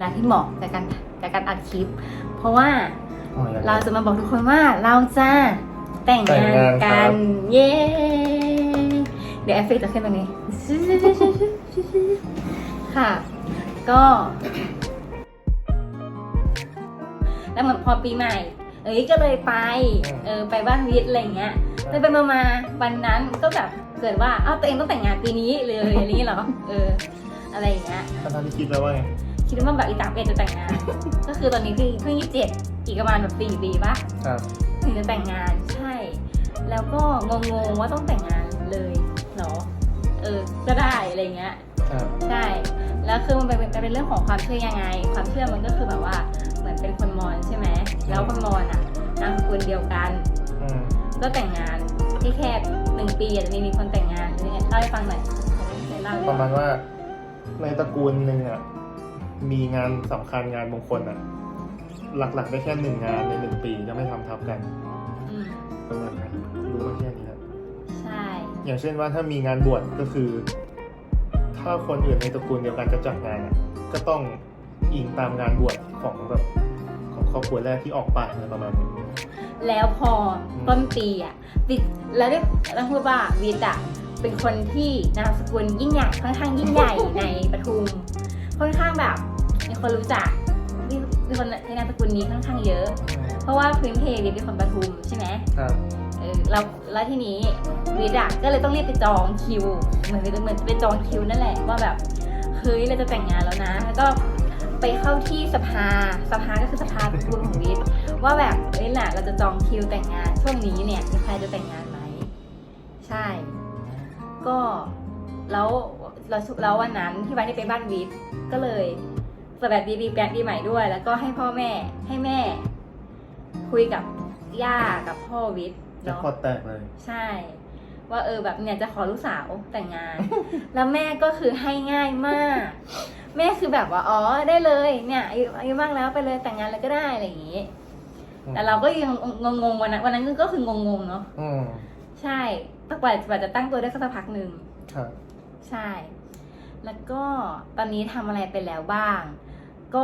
เวลาที่เหมาะกับการกับการอัดคลิป เพราะว่าอ๋อยังไงเราจะมาบอกทุกคนว่าเราจะแต่งแต่งงานงานครักันบเย้เดี๋ยวเอฟเฟกต์จะขึ้นตรงนี้ ค่ะ ก็ แล้วเหมือนพอปีใหม่ เอ้ยก็เลยไป เออไปบ้านวิทย์อะไรอย่างเงี้ยไปไปมามาวันนั้นก็แบบเกิดว่าอ้าวตัวเองต้องแต่งงานปีนี้เลยอะไรอย่างเงี้ยเหรอเออ อะไรอย่างเงี้ยท่านที่คิดแล้วว่าไง คิดว่าแบบอีกสามปีจะแต่งงาน ก็คือตอนนี้คือเพิ่งยี่สิบเจ็ดอีกประมาณแบบสี่ปีปะครับ ถึงจะแต่งงานใช่ แล้วก็งงๆว่าต้องแต่งงานเลยเหรอเออก็ได้อะไรเงี้ยครับ ใช่แล้วคือมันเป็นมันเป็นเรื่องของความเชื่อยังไง ความเชื่อมันก็คือแบบว่าเหมือนเป็นคนมอญใช่ไหมแล้วคนมอญอะนามสกุลเดียวกัน อืมก็แต่งงานที่แค่หนึ่งปีอาจจะมีมีคนแต่งงานอะไรเงี้ยเล่าให้ฟังหน่อยเล่าให้ปฟัระงมาณว่าในตระกูลหนึ่งอะ มีงานสำคัญงานมงคลอะ หลักๆได้แค่หนึ่งงานในหนึ่งปีจะไม่ทำทับกันอืมประมาณนั้นรู้มาแค่นี้ครับใช่ อย่างเช่นว่าถ้ามีงานบวชก็คือ ถ้าคนอื่นในตระกูลเดียวกันจะจัดงานอะ ก็ต้องอิงตามงานบวชของแบบของครอบครัวแรกที่ออกไปอะไรประมาณนี้แล้วพอต้นปีอะวิทย์แล้วได้ต้องพูดว่าวิทย์อะเป็นคนที่นามสกุลยิ่งใหญ่ค่อนข้างยิ่งใหญ่ในปทุมค่อนข้างแบบมี คนรู้จักมีมีคนใช้นามสกุลนี้ค่อนข้างเยอะ เพราะว่าพื้นเพวิทย์เป็นคนปทุมใช่ไหมครับเออแล้วแล้วทีนี้วิทย์อะก็เลยต้องรีบไปจองคิว เหมือนเหมือนจะไปจองคิวนั่นแหละว่าแบบเฮ้ยเราจะแต่งงานแล้วนะ แล้วก็ไปเข้าที่สภาสภาก็คือสภาตระกูลของวิทย์ว่าแบบเอ้ยแหละเราจะจองคิวแต่งงานช่วงนี้เนี่ยมีใครจะแต่งงานไหมใช่ ก็แล้วเราแล้ววันนั้นที่วันที่ไปบ้านวิทย์ก็เลย สวัสดีปีแปลปีใหม่ด้วย แล้วก็ให้พ่อแม่ให้แม่ คุยกับย่ากับพ่อวิทย์แจ็คเนาะ พอตแตกเลย ใช่ ว่าเออแบบเนี่ยจะขอลูกสาวแต่งงาน แล้วแม่ก็คือให้ง่ายมาก แม่คือแบบว่าอ๋อได้เลยเนี่ยอายุอายุมากแล้วไปเลยแต่งงานเลยก็ได้อะไรอย่างงี้แต่เราก็ยังงงๆวันนั้นวันนั้นก็คืองงๆเนาะอืมใช่ตั้งกว่ากว่าจะตั้งตัวได้สักพักหนึ่งครับใช่ แล้วก็ตอนนี้ทำอะไรไปแล้วบ้าง ก็